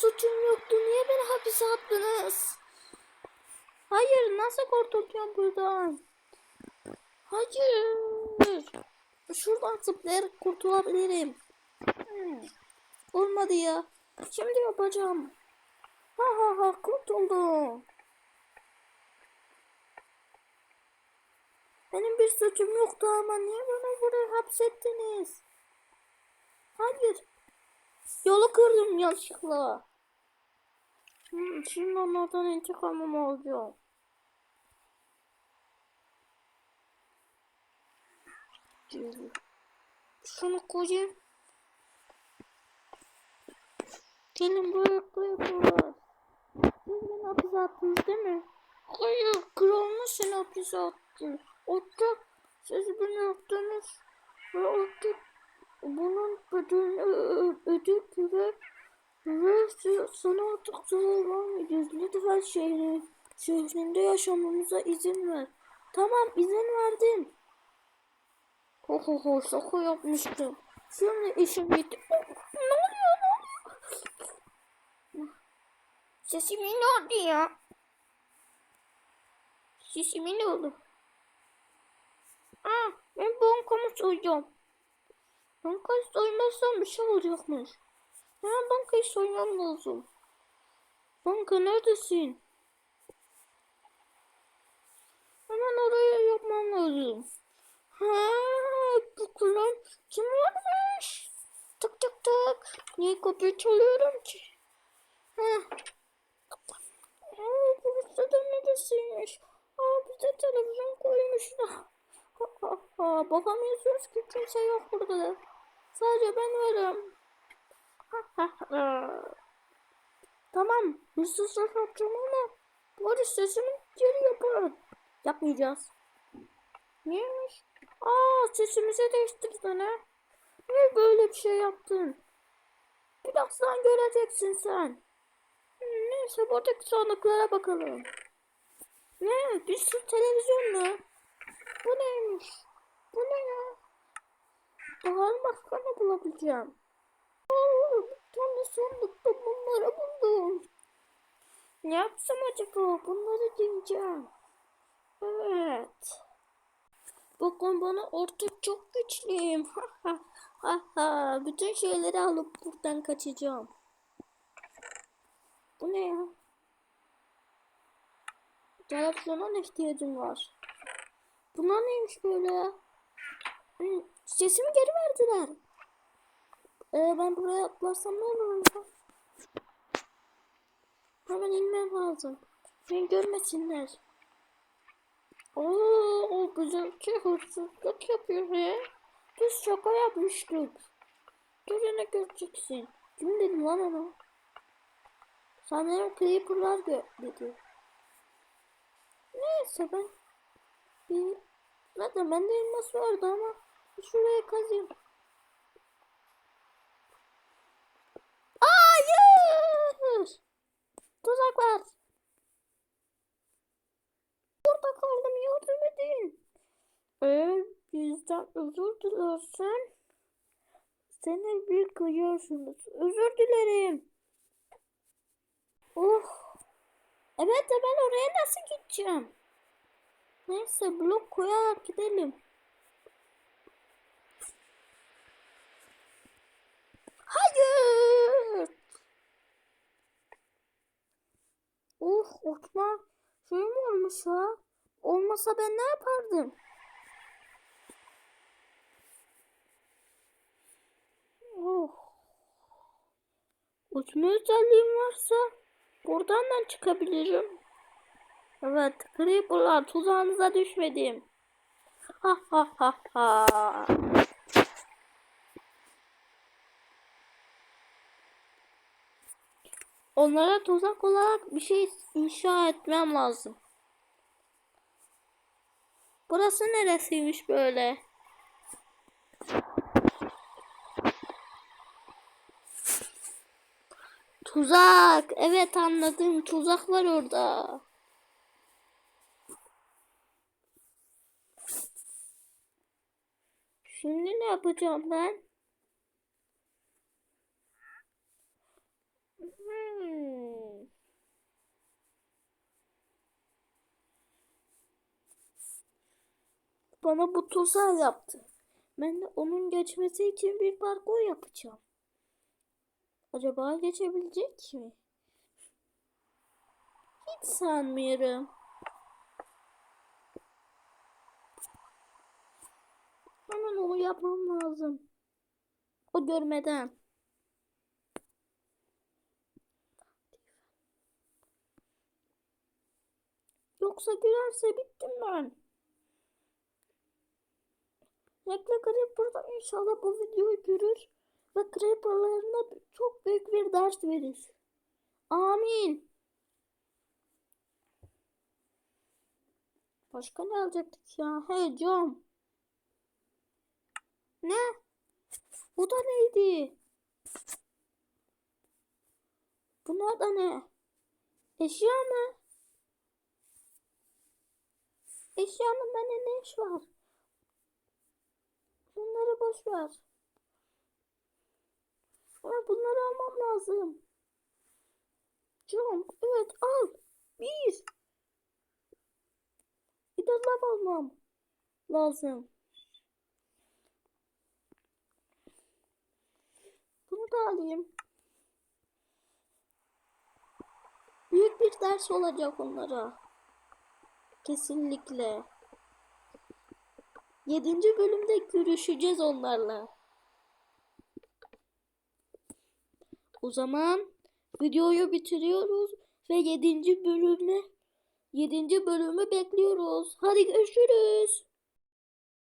suçum yoktu. Niye beni hapise attınız? Hayır nasıl kurtulacağım buradan? Hayır. Şuradan zıplayarak kurtulabilirim. Hmm. Olmadı ya. Şimdi yapacağım. Ha ha ha kurtuldum. Benim bir suçum yoktu ama niye beni buraya hapsettiniz? Hayır. Yolu kırdım yanlışlıkla. Hmm, şimdi onlardan intikamımı alacağım. Şunu koyayım. Gelin buraya koyuyorlar. Siz beni hapise attınız değil mi? Hayır, kralını seni hapise attı. Ortak, siz beni attınız. Ve ortak bunun bedelini ö- ödeyip ve ve si- sana artık vermeyeceğiz. Lütfen şehri, şehrinde yaşamamıza izin ver. Tamam, izin verdim. Ho ho ho, şaka yapmıştım. Şimdi işim bitti. Oh, ne oluyor lan? Ne oldu ya? Sesimin ne oldu? Aa, ben bankamı soyacağım. Bankayı soymazsam bir şey olacakmış. Hemen bankayı soymam lazım. Banka neredesin? Hemen oraya yapmam lazım. Ha, bu kulağım kim varmış? Tık tık tık. Niye kapıyı çalıyorum ki? Ha. Aa, burası da neresiymiş? Aa, bize televizyon koymuşlar. Bakamıyorsunuz ki kimse yok burada. Sadece ben varım. Tamam, hırsızlık yapacağım ama bari sesimi geri yapın. Yapmayacağız. Neymiş? Aa, sesimizi değiştirdin ha. Niye böyle bir şey yaptın? Birazdan göreceksin sen. Neyse buradaki sandıklara bakalım. Ne? Bir sürü televizyon mu? Bu neymiş? Bu ne ya? Daha başka ne bulabileceğim? Sandıkta bunları buldum. Ne yapsam acaba? Bunları deneyeceğim. Evet. Bakın bana artık çok güçlüyüm. Ha ha. Bütün şeyleri alıp buradan kaçacağım. Bu ne ya? Televizyona ihtiyacım var. Bunlar neymiş böyle? Hı, Sesimi geri verdiler. Ee, ben buraya atlarsam ne olur acaba? Hemen inmem lazım. Beni görmesinler. Oo, o bizimki hırsızlık yapıyor he. Biz şaka yapmıştık. Görene göreceksin. Kim dedi lan onu? Sanırım Creeper'lar dedi. Neyse ben bir zaten bende elmas vardı ama şuraya kazayım. Hayır! Tuzak var. Burada kaldım edin. Eğer bizden özür dilersen seni bir kıyıyorsunuz. Özür dilerim. Oh. Evet de ben oraya nasıl gideceğim? Neyse blok koyarak gidelim. Hayır. Oh uçma şey mi olmuş ha? Olmasa ben ne yapardım? Oh. Uçma özelliğim varsa buradan da çıkabilirim. Evet, Creeper'lar tuzağınıza düşmedim. Ha ha ha ha. Onlara tuzak olarak bir şey inşa etmem lazım. Burası neresiymiş böyle? Tuzak. Evet anladım. Tuzak var orada. Şimdi ne yapacağım ben? Hmm. Bana bu tuzak yaptı. Ben de onun geçmesi için bir parkur yapacağım. Acaba geçebilecek mi? Hiç sanmıyorum. Hemen onu yapmam lazım. O görmeden. Yoksa gülerse bittim ben. Rekla Creeper'da inşallah bu videoyu görür ve Creeper'larına çok büyük bir ders verir. Amin. Başka ne alacaktık ya? Hey John. Ne? Bu da neydi? Bunlar da ne? Eşya mı? Eşyanın bende ne iş var? Bunları boş ver. Ama bunları almam lazım. John, evet al. Bir. Bir de lav almam lazım. Bunu da alayım. Büyük bir ders olacak onlara. Kesinlikle. Yedinci bölümde görüşeceğiz onlarla. O zaman videoyu bitiriyoruz ve yedinci bölümü yedinci bölümü bekliyoruz. Hadi görüşürüz.